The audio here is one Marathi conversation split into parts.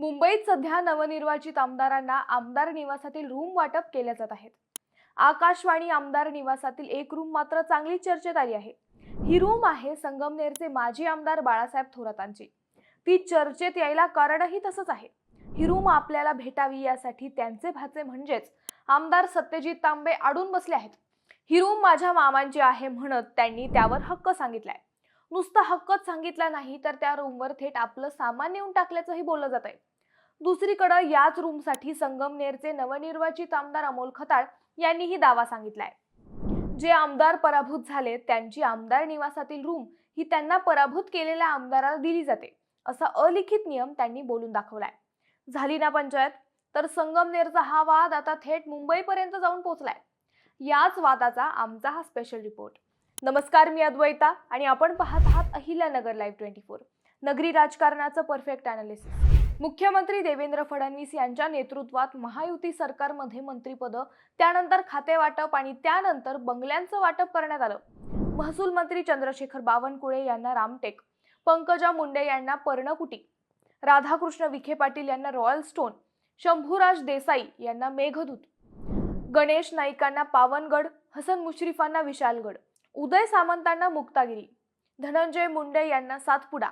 मुंबईत सध्या नवनिर्वाचित आमदारांना आमदार निवासातील रूम वाटप केल्या जात आहेत. आकाशवाणी आमदार निवासातील एक रूम मात्र चांगली चर्चेत आली आहे. ही रूम आहे संगमनेरचे माजी आमदार बाळासाहेब थोरातांची. ती चर्चेत यायला कारणही तसंच आहे. ही रूम आपल्याला भेटावी यासाठी त्यांचे भाचे म्हणजेच आमदार सत्यजित तांबे अडून बसले आहेत. ही रूम माझ्या मामांची आहे म्हणत त्यांनी त्यावर हक्क सांगितलाय. नुसता हक्कच सांगितला नाही तर त्या रूमवर थेट आपलं सामान नेऊन टाकल्याचंही बोललं जात आहे दुसरीकडे याच रूमसाठी संगमनेरचे नवनिर्वाचित आमदार अमोल खताळ यांनीही दावा सांगितलाय. जे आमदार पराभूत झाले त्यांची आमदार निवासातील रूम ही त्यांना पराभूत केलेल्या आमदाराला दिली जाते असा अलिखित नियम त्यांनी बोलून दाखवलाय. झाली ना पंचायत? तर संगमनेरचा हा वाद आता थेट मुंबईपर्यंत जाऊन पोहोचलाय याच वादाचा आमचा हा स्पेशल रिपोर्ट नमस्कार मी अद्वैता आणि आपण पाहत आहात अहिल्यानगर लाईव्ह ट्वेंटी फोर नगरी राजकारणाचं परफेक्ट अनालिसिस मुख्यमंत्री देवेंद्र फडणवीस यांच्या नेतृत्वात महायुती सरकारमध्ये मंत्रिपदं त्यानंतर खाते वाटप आणि त्यानंतर बंगल्यांचं वाटप करण्यात आलं. महसूल मंत्री चंद्रशेखर बावनकुळे यांना रामटेक पंकजा मुंडे यांना पर्णकुटी राधाकृष्ण विखे पाटील यांना रॉयल स्टोन शंभूराज देसाई यांना मेघदूत गणेश नाईकांना पावनगड हसन मुश्रीफांना विशालगड उदय सामंतांना मुक्तागिरी धनंजय मुंडे यांना सातपुडा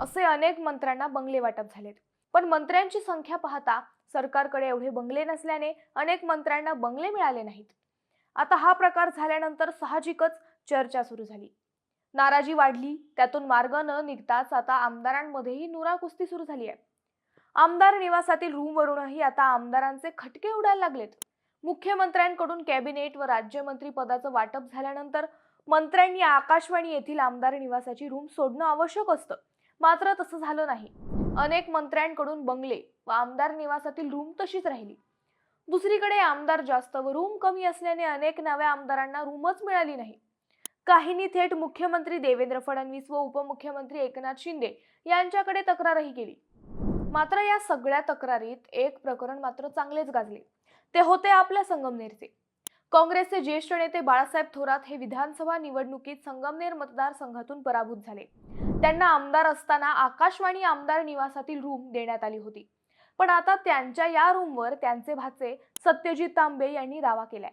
असे अनेक मंत्र्यांना बंगले वाटप झालेत. पण मंत्र्यांची संख्या पाहता सरकारकडे एवढे बंगले नसल्याने अनेक मंत्र्यांना बंगले मिळाले नाहीत. आता हा प्रकार झाल्यानंतर साहजिकच चर्चा सुरू झाली. नाराजी वाढली त्यातून मार्ग न निघताच आता आमदारांमध्येही नुरा कुस्ती सुरू झाली आहे. आमदार निवासातील रूमवरूनही आता आमदारांचे खटके उडायला लागलेत. मुख्यमंत्र्यांकडून कॅबिनेट व राज्यमंत्री पदाचं वाटप झाल्यानंतर मंत्र्यांनी आकाशवाणी येथील आमदार निवासाची रूम सोडणं आवश्यक असतं. मात्र तसं झालं नाही. अनेक मंत्र्यांकडून बंगले व आमदार निवासातील रूम तशीच राहिली. दुसरीकडे आमदार जास्त व रूम कमी असल्याने अनेक नव्या आमदारांना रूमच मिळाली नाही. काहींनी थेट मुख्यमंत्री देवेंद्र फडणवीस व उपमुख्यमंत्री एकनाथ शिंदे यांच्याकडे तक्रारही केली. मात्र या सगळ्या तक्रारीत एक प्रकरण मात्र चांगलेच गाजले. ते होते आपल्या संगमनेरचे. काँग्रेसचे ज्येष्ठ नेते बाळासाहेब थोरात हे विधानसभा निवडणुकीत संगमनेर मतदारसंघातून पराभूत झाले. त्यांना आमदार असताना आकाशवाणी आमदार निवासातील रूम देण्यात आली होती. पण आता त्यांच्या या रूमवर त्यांचे भाचे सत्यजित तांबे यांनी दावा केलाय.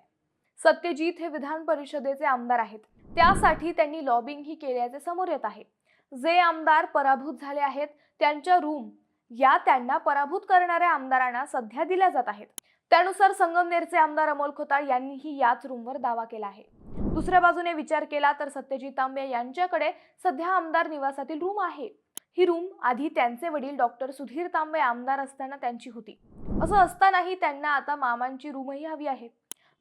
सत्यजित हे विधान परिषदेचे आमदार आहेत. त्यासाठी त्यांनी लॉबिंगही केल्याचे समोर येत आहे. जे आमदार पराभूत झाले आहेत त्यांच्या रूम या त्यांना पराभूत करणाऱ्या आमदारांना सध्या दिल्या जात आहेत. त्यानुसार संगमनेरचे आमदार अमोल खोताळ यांनीही याच रूमवर दावा केला आहे. दुसऱ्या बाजूने विचार केला तर सत्यजित तांबे यांच्याकडे सध्या आमदार निवासातील रूम आहे. ही रूम आधी त्यांचे वडील डॉक्टर सुधीर तांबे आमदार असताना त्यांची होती. असं असतानाही त्यांना आता मामांची रूमही हवी आहे.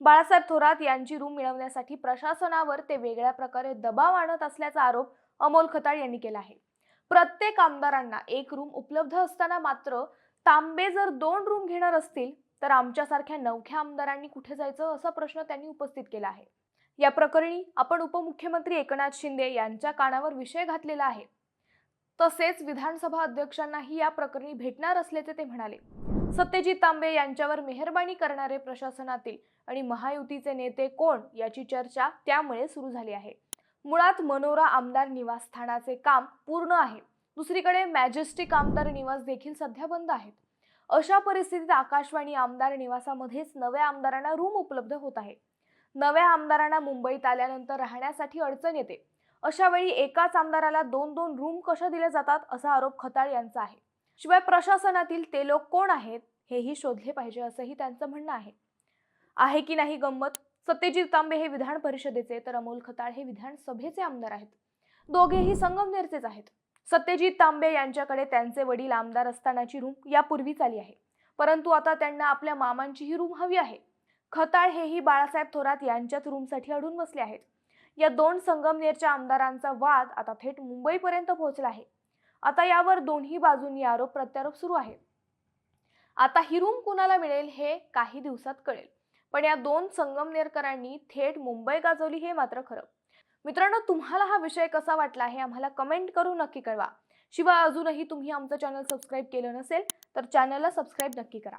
बाळासाहेब थोरात यांची रूम मिळवण्यासाठी प्रशासनावर ते वेगळ्या प्रकारे दबाव आणत असल्याचा आरोप अमोल खताळ यांनी केला आहे. प्रत्येक आमदारांना एक रूम उपलब्ध असताना मात्र तांबे जर दोन रूम घेणार असतील तर आमच्यासारख्या नवख्या आमदारांनी कुठे जायचं असा प्रश्न त्यांनी उपस्थित केला आहे. या प्रकरणी आपण उपमुख्यमंत्री एकनाथ शिंदे यांच्या कानावर विषय घातलेला आहे. तसेच विधानसभा अध्यक्षांनाही या प्रकरणी भेटणार असल्याचे ते म्हणाले. सत्यजित तांबे यांच्यावर मेहरबानी करणारे प्रशासनातील आणि महायुतीचे नेते कोण याची चर्चा त्यामुळे सुरू झाली आहे. मुळात मनोरा आमदार निवासस्थानाचे काम पूर्ण आहे. दुसरीकडे मॅजेस्टिक आमदार निवास देखील सध्या बंद आहेत. अशा परिस्थितीत आकाशवाणी आमदार निवासामध्येच नव्या आमदारांना रूम उपलब्ध होत आहे. नव्या आमदारांना मुंबईत आल्यानंतर राहण्यासाठी अडचण येते. अशा वेळी एकाच आमदाराला दोन दोन रूम कशा दिल्या जातात असा आरोप खताळ यांचा आहे. शिवाय प्रशासनातील ते लोक कोण आहेत हेही शोधले पाहिजे असंही त्यांचं म्हणणं आहे. आहे की नाही गंमत? सत्यजित तांबे हे विधान परिषदेचे तर अमोल खताळ हे विधानसभेचे आमदार आहेत. दोघेही संगमनेरचेच आहेत. सत्यजित तांबे यांच्याकडे त्यांचे वडील आमदार असतानाची रूम यापूर्वीच आली आहे. परंतु आता त्यांना आपल्या मामांची ही रूम हवी आहे. खताळ हेही बाळासाहेब थोरात यांच्याच रूमसाठी अडून बसले आहेत. या दोन संगमनेरच्या आमदारांचा वाद आता थेट मुंबईपर्यंत पोहोचला आहे. आता यावर दोन्ही बाजूंनी आरोप प्रत्यारोप सुरू आहे आता ही रूम कुणाला मिळेल हे काही दिवसात कळेल. पण या दोन संगमनेरकरांनी थेट मुंबई गाजवली हे मात्र खरं. मित्रांनो तुम्हाला हा विषय कसा वाटला हे आम्हाला कमेंट करून नक्की कळवा. शिवाय अजूनही तुम्ही आमचं चॅनल सबस्क्राईब केलं नसेल तर चॅनलला सबस्क्राईब नक्की करा.